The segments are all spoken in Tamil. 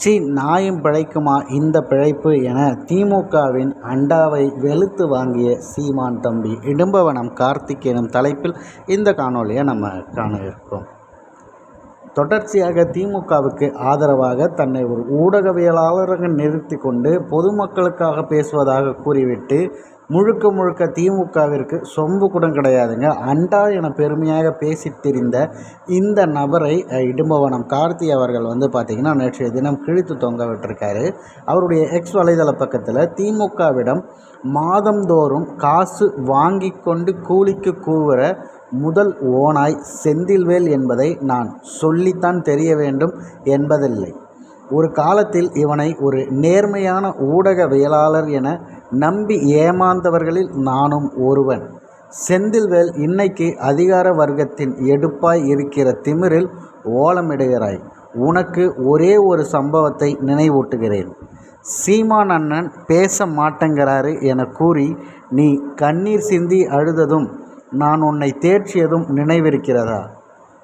சி நாயும் பிழைக்குமா இந்த பிழைப்பு என திமுகவின் அண்டாவை வெளுத்து வாங்கிய சீமான் தம்பி இடும்பவனம் கார்த்திக் எனும் தலைப்பில் இந்த காணொலியை நம்ம காண இருக்கோம். தொடர்ச்சியாக திமுகவுக்கு ஆதரவாக தன்னை ஒரு ஊடகவியலாளராக நிறுத்தி கொண்டு பொதுமக்களுக்காக பேசுவதாக கூறிவிட்டு முழுக்க முழுக்க திமுகவிற்கு சொம்பு கூட கிடையாதுங்க. அண்டா என பெருமையாக பேசித் திரிந்த இந்த நபரை இடும்பவனம் கார்த்தி அவர்கள் வந்து பார்த்திங்கன்னா நேற்றைய தினம் கிழித்து தொங்க விட்டிருக்காரு. அவருடைய எக்ஸ் வலைதள பக்கத்தில் திமுகவிடம் மாதந்தோறும் காசு வாங்கி கொண்டு கூலிக்கு கூவுற முதல் ஓனாய் செந்தில்வேல் என்பதை நான் சொல்லித்தான் தெரிய வேண்டும் என்பதில்லை. ஒரு காலத்தில் இவனை ஒரு நேர்மையான ஊடகவியலாளர் என நம்பி ஏமாந்தவர்களில் நானும் ஒருவன். செந்தில்வேல் இன்னைக்கு அதிகார வர்க்கத்தின் எடுப்பாய் இருக்கிற திமிரில் ஓலமிடுகிறாய். உனக்கு ஒரே ஒரு சம்பவத்தை நினைவூட்டுகிறேன். சீமான் அண்ணன் பேச மாட்டேங்கிறாரு என கூறி நீ கண்ணீர் சிந்தி அழுததும் நான் உன்னை தேர்ச்சியதும் நினைவிருக்கிறதா?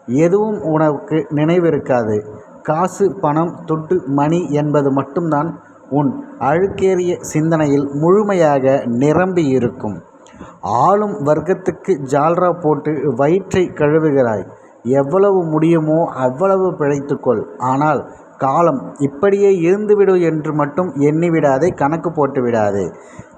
எதுவும் உனக்கு நினைவிருக்காது. காசு பணம் துட்டு மணி என்பது மட்டும்தான் உன் அழுக்கேறிய சிந்தனையில் முழுமையாக நிரம்பி இருக்கும் ஆளும் வர்க்கத்துக்கு ஜால்ரா போட்டு வயிற்றை கழுவுகிறாய். எவ்வளவு முடியுமோ அவ்வளவு பிழைத்துக்கொள். ஆனால் காலம் இப்படியே இருந்துவிடு என்று மட்டும் எண்ணிவிடாதே கணக்கு போட்டு விடாதே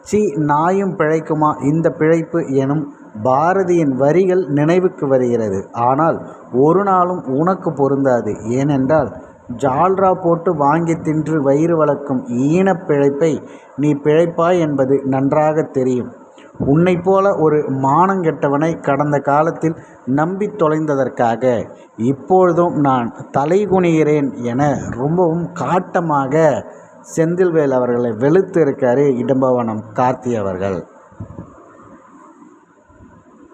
சி நாயும் பிழைக்குமா? இந்த பிழைப்பு எனும் பாரதியின் வரிகள் நினைவுக்கு வருகிறது. ஆனால் ஒரு நாளும் உனக்கு பொருந்தாது. ஏனென்றால் ஜால்ரா போட்டு வாங்கி தின்று வயிறு வளர்க்கும் ஈனப் பிழைப்பை நீ பிழைப்பாய் என்பது நன்றாக தெரியும். உன்னைப் போல ஒரு மானங்கெட்டவனை கடந்த காலத்தில் நம்பித் தொலைந்ததற்காக இப்பொழுதும் நான் தலைகுனிகிறேன் என ரொம்பவும் காட்டமாக செந்தில்வேல் அவர்களை வெளுத்து இருக்காரு இடும்பவனம் கார்த்தி அவர்கள்.